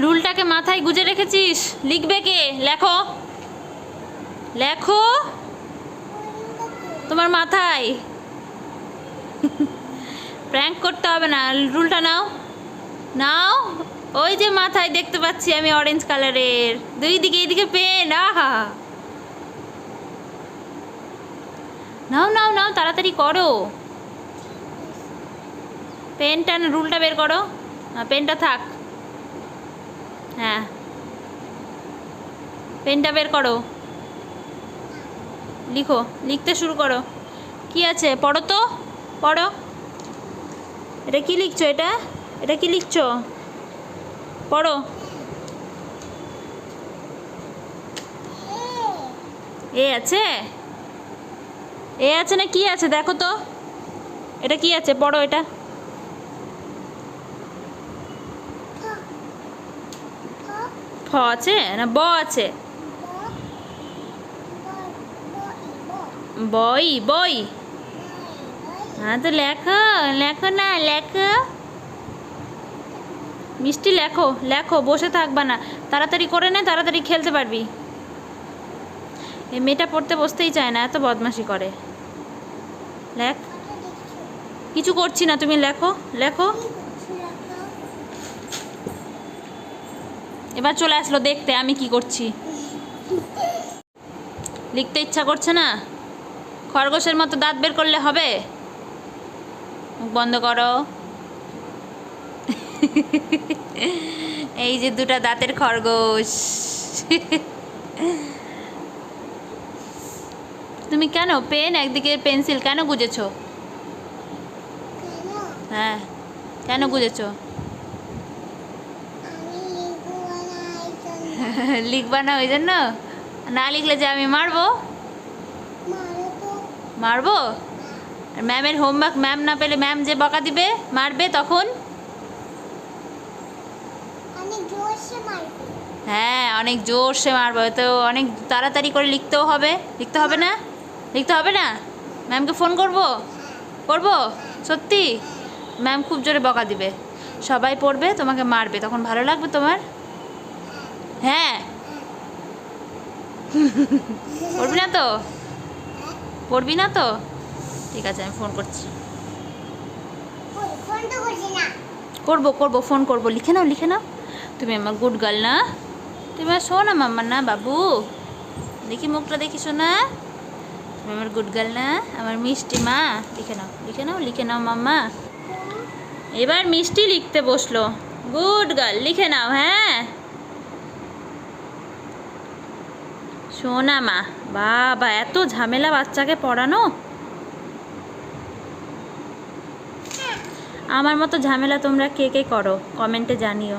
রুলটাকে মাথায় গুজে রেখেছিস? লিখবে কে? লেখো। লেখো। তোমার মাথায়। প্র্যাঙ্ক করতে হবে না। রুলটা নাও। নাও। ওই যে মাথায় দেখতে পাচ্ছি আমি অরেঞ্জ কালারের দুই দিকে, এইদিকে পেন আহা। নাও নাও নাও, তাড়াতাড়ি করো। পেনটা, রুলটা বের করো। পেনটা থাক। হ্যাঁ। পেনটা বের করো। লিখো, লিখতে শুরু করো। কি আছে? পড়ো তো, পড়ো। এটা কি লিখছো এটা? এটা কি লিখছো? পড়ো। এ আছে? এ আছে না কি আছে? দেখো তো। এটা কি আছে? পড়ো এটা। ফ আছে না ব আছে? বই বই। হ্যাঁ তো লেখো লেখো না, লেখো। মিষ্টি লেখো লেখো, বসে থাকবা না। তাড়াতাড়ি করে নে, তাড়াতাড়ি খেলতে পারবি। এই মেয়েটা পড়তে বসতেই চায় না, এত বদমাশি করে। লেখ। কিছু করছি না, তুমি লেখো লেখো। এবার চলে আসলো দেখতে, আমি কি করছি? লিখতে ইচ্ছা করছে না? খরগোশের মতো দাঁত বের করলে হবে? বন্ধ করো। এই যে দুটা দাঁতের খরগোশ। তুমি কেন পেন একদিকে পেন্সিল কেন গুজেছো? হ্যাঁ কেন গুজেছো? লিখবা না ওই জন্য না? লিখলে যে আমি মারবো? মারবো। ম্যামের হোমওয়ার্ক ম্যাম না পেলে ম্যাম যে বকা দিবে মারবে তখন? হ্যাঁ অনেক জোরসে মারবো। তো অনেক তাড়াতাড়ি করে লিখতেও হবে। লিখতে হবে না? লিখতে হবে না? ম্যামকে ফোন করব? করব? সত্যি? ম্যাম খুব জোরে বকা দিবে। সবাই পড়বে তোমাকে মারবে। তখন ভালো লাগবে তোমার? হ্যাঁ। পড়বি না তো? পড়বি না তো? ঠিক আছে, আমি ফোন করছি। করব করব ফোন করব। লিখে নাও লিখে নাও। তুমি আমার গুড গার্ল না? তুমি আমার শোনা মাম্মা না, বাবু? দেখি মুখটা, দেখি শোনা তুমি আমার গুড গার্ল না? আমার মিষ্টি মা। লিখে নাও লিখে নাও লিখে নাও মাম্মা। এবার মিষ্টি লিখতে বসল। গুড গার্ল লিখে নাও হ্যাঁ? শোনা মা, বাবা, এত ঝামেলা বাচ্চাকে পড়ানো? আমার মতো ঝামেলা তোমরা কে কে করো? কমেন্টে জানিও।